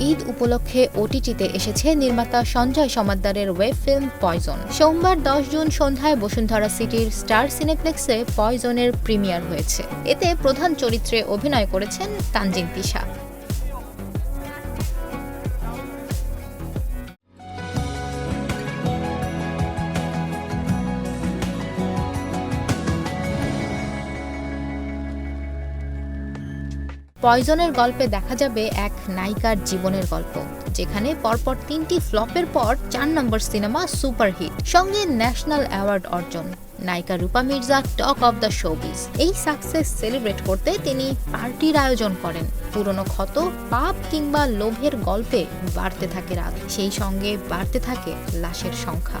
ঈদ উপলক্ষে ওটিটিতে এসেছে নির্মাতা সঞ্জয় সমাদ্দারের ওয়েব ফিল্ম পয়জন। সোমবার দশ জুন সন্ধ্যায় বসুন্ধরা সিটির স্টার সিনেপ্লেক্সে পয়জনের প্রিমিয়ার হয়েছে। এতে প্রধান চরিত্রে অভিনয় করেছেন তানজিন তিশা। পয়জনের গল্পে দেখা যাবে এক নায়িকার জীবনের গল্প, যেখানে পরপর তিনটি ফ্লপের পর চার নম্বর সিনেমা সুপারহিট, সঙ্গে ন্যাশনাল অ্যাওয়ার্ড অর্জন। নায়িকা Rupa Mirza, talk of the showbiz. এই সাকসেস সেলিব্রেট করতে তিনি পার্টির আয়োজন করেন। পুরনো ক্ষত, পাপ কিংবা লোভের গল্পে বাড়তে থাকে রাত সেই সঙ্গে বাড়তে থাকে লাশের সংখ্যা।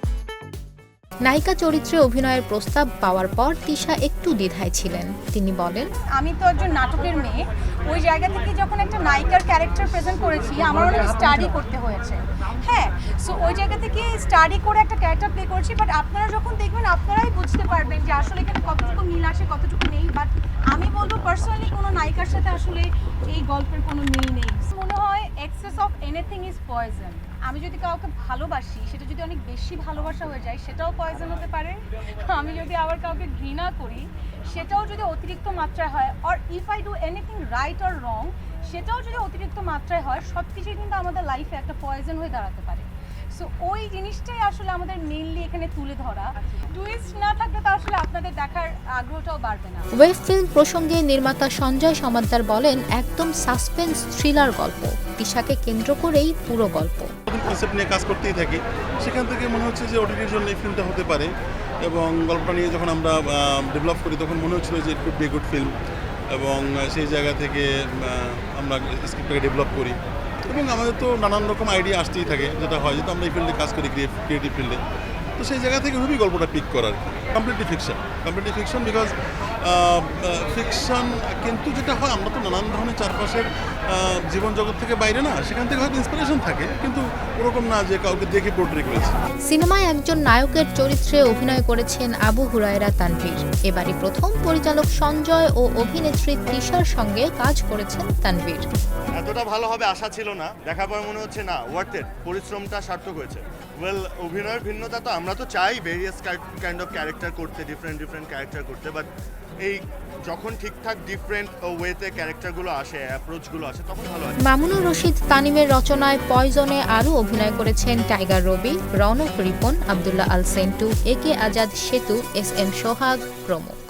নায়িকা চরিত্রে অভিনয়ের প্রস্তাব পাওয়ার পর তিশা একটু দ্বিধায় ছিলেন। তিনি বলেন, আমি তো একজন নাটকের মেয়ে। ওই জায়গা থেকে যখন একটা নায়িকার ক্যারেক্টার প্রেজেন্ট করেছি, আমার অনেক স্টাডি করতে হয়েছে। হ্যাঁ সো ওই জায়গা থেকে স্টাডি করে একটা ক্যারেক্টার প্লে করেছি বাট আপনারা যখন দেখবেন, আপনারাই বুঝতে পারবেন যে আসলে এখানে কতটুকু মিল আসে কতটুকু নেই। বাট আমি বলব পার্সোনালি কোনো নায়িকার সাথে আসলে এই গল্পের কোনো মিল নেই। মনে হয় excess of anything is poison আমি যদি কাউকে ভালোবাসি, সেটা যদি অনেক বেশি ভালোবাসা হয়ে যায়, সেটাও পয়জন হতে পারে। আমি যদি আবার কাউকে ঘৃণা করি, সেটাও যদি অতিরিক্ত মাত্রায় হয় or if I do anything right or wrong সেটাও যদি অতিরিক্ত মাত্রায় হয় সব কিছুই কিন্তু আমাদের লাইফে একটা পয়জন হয়ে দাঁড়াতে পারে। সো ওই জিনিসটাই আসলে আমাদের মেইনলি এখানে তুলে ধরা। টুইস্ট না থাকলে তো আসলে আপনাদের দেখার আগ্রহটাও বাড়বে না। ওয়েব ফিল্ম প্রসঙ্গে নির্মাতা সঞ্জয় সমাদ্দার বলেন, একদম সাসপেন্স থ্রিলার গল্প। তিশাকে কেন্দ্র করেই পুরো গল্প। নতুন কনসেপ্ট নিয়ে কাজ করতেই থাকি, সেখান থেকে মনে হচ্ছে যে ওটিটির জন্য এই ফিল্মটা হতে পারে এবং গল্পটা নিয়ে যখন আমরা ডেভেলপ করি, তখন মনে হচ্ছিল যে ইট বি গুড ফিল্ম এবং সেই জায়গা থেকে আমরা স্ক্রিপ্টটাকে ডেভেলপ করি। এবং আমাদের তো নানান রকম আইডিয়া আসতেই থাকে, যেটা হয় যেহেতু আমরা এই ফিল্ডে কাজ করি ক্রিয়েটিভ ফিল্ডে তো সেই জায়গা থেকে খুবই গল্পটা পিক করার completely fiction completely fiction because fiction কিন্তু যেটা হয় আমরা তো নানান ধরনের চারপাশের জীবন জগৎ থেকে বাইরে না সেখান থেকে হয়তো ইন্সপিরেশন থাকে কিন্তু ওরকম না যে কাউকে দেখে পোর্ট্রে করেছে। সিনেমায় একজন নায়কের চরিত্রে অভিনয় করেছেন আবু হুরায়রা তানভীর। এবারই প্রথম পরিচালক সঞ্জয় ও অভিনেত্রী তৃষার সঙ্গে কাজ করেছেন তানভীর। এতটা ভালো হবে আশা ছিল না দেখার পর মনে হচ্ছে না ওয়ার্থ পরিশ্রমটা সার্থক হয়েছে। ওয়েল অভিনয়ের ভিন্নতা তো আমরা তো চাই ভেরিয়াস কাইন্ড অফ ক্যারেক্টার করতে ডিফারেন্ট ডিফারেন্ট ক্যারেক্টার করতে বাট এই যখন ঠিকঠাক ডিফারেন্ট ওয়েতে ক্যারেক্টারগুলো আসে অ্যাপ্রোচগুলো আসে, তখন ভালো হয় মামুনুর রশিদ তানিমের রচনায় পয়জনে আরও অভিনয় করেছেন Tiger Robi Ronok Ripon, Abdullah Al Sentu A K Azad Setu S M সোহাগ প্রমুখ।